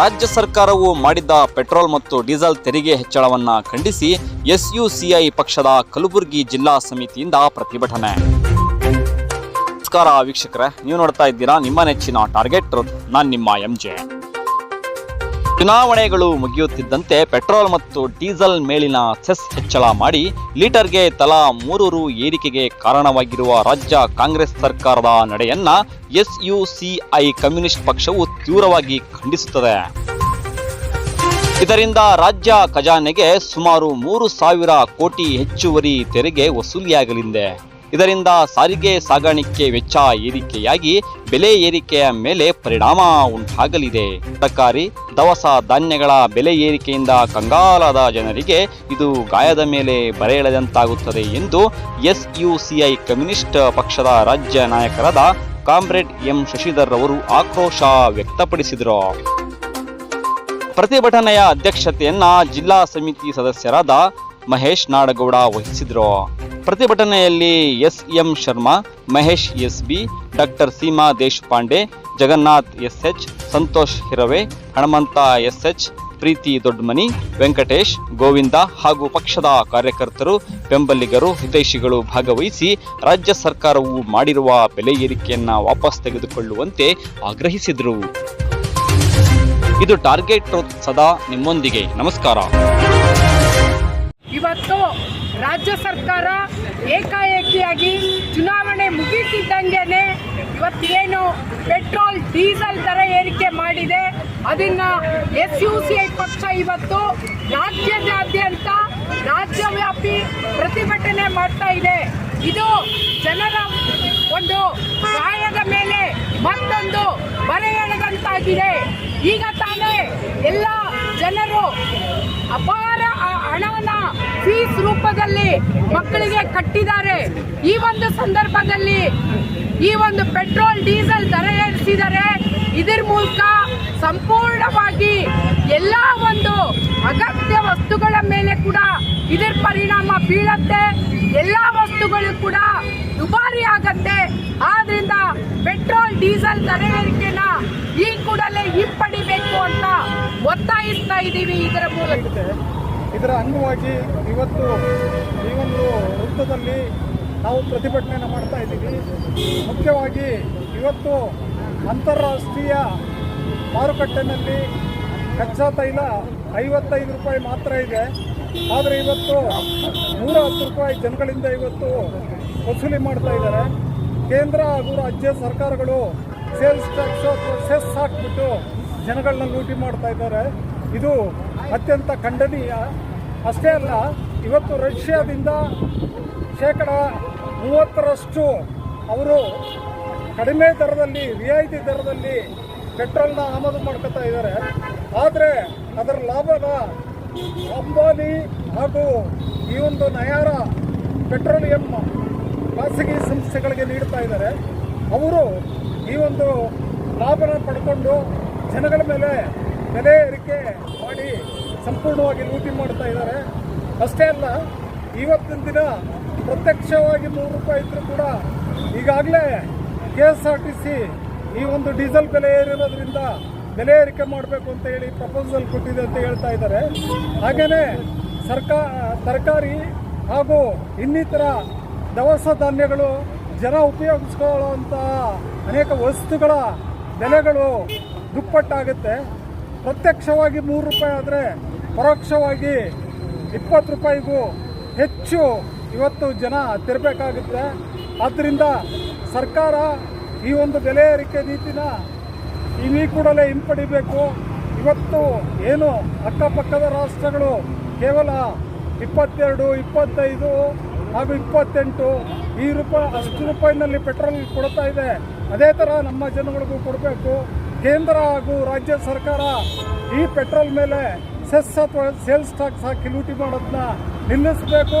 ರಾಜ್ಯ ಸರ್ಕಾರವು ಮಾಡಿದ್ದ ಪೆಟ್ರೋಲ್ ಮತ್ತು ಡೀಸೆಲ್ ತೆರಿಗೆ ಹೆಚ್ಚಳವನ್ನ ಖಂಡಿಸಿ ಎಸ್ಯುಸಿಐ ಪಕ್ಷದ ಕಲಬುರಗಿ ಜಿಲ್ಲಾ ಸಮಿತಿಯಿಂದ ಪ್ರತಿಭಟನೆ. ನಮಸ್ಕಾರ ವೀಕ್ಷಕರೇ, ನೀವು ನೋಡ್ತಾ ಇದ್ದೀರಾ ನಿಮ್ಮ ನೆಚ್ಚಿನ ಟಾರ್ಗೆಟ್, ನಾನು ನಿಮ್ಮ ಎಂಜೆ. ಚುನಾವಣೆಗಳು ಮುಗಿಯುತ್ತಿದ್ದಂತೆ ಪೆಟ್ರೋಲ್ ಮತ್ತು ಡೀಸೆಲ್ ಮೇಲಿನ ಸೆಸ್ ಹೆಚ್ಚಳ ಮಾಡಿ ಲೀಟರ್ಗೆ ತಲಾ ಮೂರು ರು ಏರಿಕೆಗೆ ಕಾರಣವಾಗಿರುವ ರಾಜ್ಯ ಕಾಂಗ್ರೆಸ್ ಸರ್ಕಾರದ ನಡೆಯನ್ನ ಎಸ್ಯುಸಿಐ ಕಮ್ಯುನಿಸ್ಟ್ ಪಕ್ಷವು ತೀವ್ರವಾಗಿ ಖಂಡಿಸುತ್ತದೆ. ಇದರಿಂದ ರಾಜ್ಯ ಖಜಾನೆಗೆ ಸುಮಾರು ಮೂರು ಸಾವಿರ ಕೋಟಿ ಹೆಚ್ಚುವರಿ ತೆರಿಗೆ ವಸೂಲಿಯಾಗಲಿದೆ. ಇದರಿಂದ ಸಾರಿಗೆ ಸಾಗಾಣಿಕೆ ವೆಚ್ಚ ಏರಿಕೆಯಾಗಿ ಬೆಲೆ ಏರಿಕೆಯ ಮೇಲೆ ಪರಿಣಾಮ ಉಂಟಾಗಲಿದೆ. ತರಕಾರಿ, ದವಸ ಧಾನ್ಯಗಳ ಬೆಲೆ ಏರಿಕೆಯಿಂದ ಕಂಗಾಲಾದ ಜನರಿಗೆ ಇದು ಗಾಯದ ಮೇಲೆ ಬರೆ ಎಳೆದಂತಾಗುತ್ತದೆ ಎಂದು ಎಸ್ಯುಸಿಐ ಕಮ್ಯುನಿಸ್ಟ್ ಪಕ್ಷದ ರಾಜ್ಯ ನಾಯಕರಾದ ಕಾಮ್ರೇಡ್ ಎಂ. ಶಶಿಧರ್ ಅವರು ಆಕ್ರೋಶ ವ್ಯಕ್ತಪಡಿಸಿದರು. ಪ್ರತಿಭಟನೆಯ ಅಧ್ಯಕ್ಷತೆಯನ್ನ ಜಿಲ್ಲಾ ಸಮಿತಿ ಸದಸ್ಯರಾದ ಮಹೇಶ್ ನಾಡಗೌಡ ವಹಿಸಿದ್ರು. ಪ್ರತಿಭಟನೆಯಲ್ಲಿ S M Sharma, Mahesh S B doctor Seema Deshpande, Jagannath S H Santosh Hirave Hanumantha S H Preeti Doddamani Venkatesh, Govinda ಹಾಗೂ ಪಕ್ಷದ ಕಾರ್ಯಕರ್ತರು, ಬೆಂಬಲಿಗರು, ಹಿತೈಷಿಗಳು ಭಾಗವಹಿಸಿ ರಾಜ್ಯ ಸರ್ಕಾರವು ಮಾಡಿರುವ ಬೆಲೆ ಏರಿಕೆಯನ್ನು ವಾಪಸ್ ತೆಗೆದುಕೊಳ್ಳುವಂತೆ ಆಗ್ರಹಿಸಿದರು. ಇದು ಟಾರ್ಗೆಟ್ ಸದಾ ನಿಮ್ಮೊಂದಿಗೆ. ನಮಸ್ಕಾರ. ಇವತ್ತು ರಾಜ್ಯ ಸರ್ಕಾರ ಏಕಾಏಕಿಯಾಗಿ ಚುನಾವಣೆ ಮುಗಿಸಿದ್ದಂಗೆ ಇವತ್ತೇನು ಪೆಟ್ರೋಲ್, ಡೀಸೆಲ್ ದರ ಏರಿಕೆ ಮಾಡಿದೆ. ಅದನ್ನ ಎಸ್ ಯು ಸಿ ಐ ಪಕ್ಷ ಇವತ್ತು ರಾಜ್ಯದಾದ್ಯಂತ ರಾಜ್ಯವ್ಯಾಪಿ ಪ್ರತಿಭಟನೆ ಮಾಡ್ತಾ ಇದೆ. ಇದು ಜನರ ಒಂದು ಗಾಯದ ಮೇಲೆ ಮತ್ತೊಂದು ಬರೆ ಎಳೆದಂತಾಗಿದೆ ಈಗ ತಾನೇ ಎಲ್ಲ ಜನರು ಅಪಾರ ಹಣವನ್ನ ಫೀಸ್ ರೂಪದಲ್ಲಿ ಮಕ್ಕಳಿಗೆ ಕಟ್ಟಿದ್ದಾರೆ. ಈ ಒಂದು ಸಂದರ್ಭದಲ್ಲಿ ಈ ಒಂದು ಪೆಟ್ರೋಲ್, ಡೀಸೆಲ್ ದರ ಏರಿಸಿದರೆ ಇದರ ಮೂಲಕ ಸಂಪೂರ್ಣವಾಗಿ ಎಲ್ಲ ಒಂದು ಅಗತ್ಯ ವಸ್ತುಗಳ ಮೇಲೆ ಕೂಡ ಇದರ ಪರಿಣಾಮ ಬೀಳತ್ತೆ. ಎಲ್ಲ ವಸ್ತುಗಳು ಕೂಡ ದುಬಾರಿ ಆಗತ್ತೆ. ಆದ್ರಿಂದ ಪೆಟ್ರೋಲ್, ಡೀಸೆಲ್ ದರ ಏರಿಕೆನ ಈ ಕೂಡಲೇ ಹಿಂಪಡಿಬೇಕು ಅಂತ ಒತ್ತಾಯಿಸ್ತಾ ಇದ್ದೀವಿ ಇದರ ಮೂಲಕ. ಇದರ ಅಂಗವಾಗಿ ಇವತ್ತು ಈ ಒಂದು ವೃತ್ತದಲ್ಲಿ ನಾವು ಪ್ರತಿಭಟನೆಯನ್ನು ಮಾಡ್ತಾ ಇದ್ದೀವಿ. ಮುಖ್ಯವಾಗಿ ಇವತ್ತು ಅಂತಾರಾಷ್ಟ್ರೀಯ ಮಾರುಕಟ್ಟೆಯಲ್ಲಿ ಕಚ್ಚಾ ತೈಲ ಐವತ್ತೈದು ರೂಪಾಯಿ ಮಾತ್ರ ಇದೆ. ಆದರೆ ಇವತ್ತು ನೂರ ಹತ್ತು ರೂಪಾಯಿ ಜನಗಳಿಂದ ಇವತ್ತು ವಸೂಲಿ ಮಾಡ್ತಾ ಇದ್ದಾರೆ. ಕೇಂದ್ರ ಹಾಗೂ ರಾಜ್ಯ ಸರ್ಕಾರಗಳು ಸೇಲ್ಸ್ ಟ್ಯಾಕ್ಸ್ ಸೆಸ್ ಹಾಕ್ಬಿಟ್ಟು ಜನಗಳನ್ನ ಲೂಟಿ ಮಾಡ್ತಾ ಇದ್ದಾರೆ. ಇದು ಅತ್ಯಂತ ಖಂಡನೀಯ. ಅಷ್ಟೇ ಅಲ್ಲ, ಇವತ್ತು ರಷ್ಯಾದಿಂದ ಶೇಕಡ ಮೂವತ್ತರಷ್ಟು ಅವರು ಕಡಿಮೆ ದರದಲ್ಲಿ, ರಿಯಾಯಿತಿ ದರದಲ್ಲಿ ಪೆಟ್ರೋಲ್ನ ಆಮದು ಮಾಡ್ಕೋತಾ ಇದ್ದಾರೆ. ಆದರೆ ಅದರ ಲಾಭನ ಅಂಬಾನಿ ಹಾಗೂ ಈ ಒಂದು ನಯಾರ ಪೆಟ್ರೋಲಿಯಂ ಖಾಸಗಿ ಸಂಸ್ಥೆಗಳಿಗೆ ನೀಡ್ತಾ ಇದ್ದಾರೆ. ಅವರು ಈ ಒಂದು ಲಾಭನ ಪಡ್ಕೊಂಡು ಜನಗಳ ಮೇಲೆ ಬೆಲೆ ಏರಿಕೆ ಮಾಡಿ ಸಂಪೂರ್ಣವಾಗಿ ಲೂಟಿ ಮಾಡ್ತಾ ಇದ್ದಾರೆ. ಅಷ್ಟೇ ಅಲ್ಲ, ಇವತ್ತಿನ ದಿನ ಪ್ರತ್ಯಕ್ಷವಾಗಿ ನೂರು ರೂಪಾಯಿ ಇದ್ರೂ ಕೂಡ ಈಗಾಗಲೇ K S R T C ಈ ಒಂದು ಡೀಸೆಲ್ ಬೆಲೆ ಏರಿರೋದ್ರಿಂದ ಬೆಲೆ ಏರಿಕೆ ಮಾಡಬೇಕು ಅಂತ ಹೇಳಿ ಪ್ರಪೋಸಲ್ ಕೊಟ್ಟಿದೆ ಅಂತ ಹೇಳ್ತಾ ಇದ್ದಾರೆ. ಹಾಗೆಯೇ ಸರ್ಕಾ, ತರಕಾರಿ ಹಾಗೂ ಇನ್ನಿತರ ದವಸ ಧಾನ್ಯಗಳು ಜನ ಉಪಯೋಗಿಸ್ಕೊಳ್ಳುವಂತಹ ಅನೇಕ ವಸ್ತುಗಳ ಬೆಲೆಗಳು ದುಪ್ಪಟ್ಟಾಗುತ್ತೆ. ಪ್ರತ್ಯಕ್ಷವಾಗಿ ಮೂರು ರೂಪಾಯಿ ಆದರೆ ಪರೋಕ್ಷವಾಗಿ ಇಪ್ಪತ್ತು ರೂಪಾಯಿಗೂ ಹೆಚ್ಚು ಇವತ್ತು ಜನ ತೆರಬೇಕಾಗುತ್ತೆ. ಆದ್ದರಿಂದ ಸರ್ಕಾರ ಈ ಒಂದು ಬೆಲೆ ಏರಿಕೆ ನೀತಿನ ಈ ಕೂಡಲೇ ಹಿಂಪಡಿಬೇಕು. ಇವತ್ತು ಏನು ಅಕ್ಕಪಕ್ಕದ ರಾಷ್ಟ್ರಗಳು ಕೇವಲ ಇಪ್ಪತ್ತೆರಡು, ಇಪ್ಪತ್ತೈದು ಹಾಗೂ ಇಪ್ಪತ್ತೆಂಟು ಈ ರೂಪಾಯಿ ಅಷ್ಟು ರೂಪಾಯಿನಲ್ಲಿ ಪೆಟ್ರೋಲ್ ಕೊಡ್ತಾ ಇದೆ. ಅದೇ ಥರ ನಮ್ಮ ಜನಗಳಿಗೂ ಕೊಡಬೇಕು. ಕೇಂದ್ರ ಹಾಗೂ ರಾಜ್ಯ ಸರ್ಕಾರ ಈ ಪೆಟ್ರೋಲ್ ಮೇಲೆ ಸೆಸ್ ಅಥವಾ ಸೇಲ್ಸ್ ಟ್ಯಾಕ್ಸ್ ಹಾಕಿ ಲೂಟಿ ಮಾಡೋದನ್ನ ನಿಲ್ಲಿಸಬೇಕು.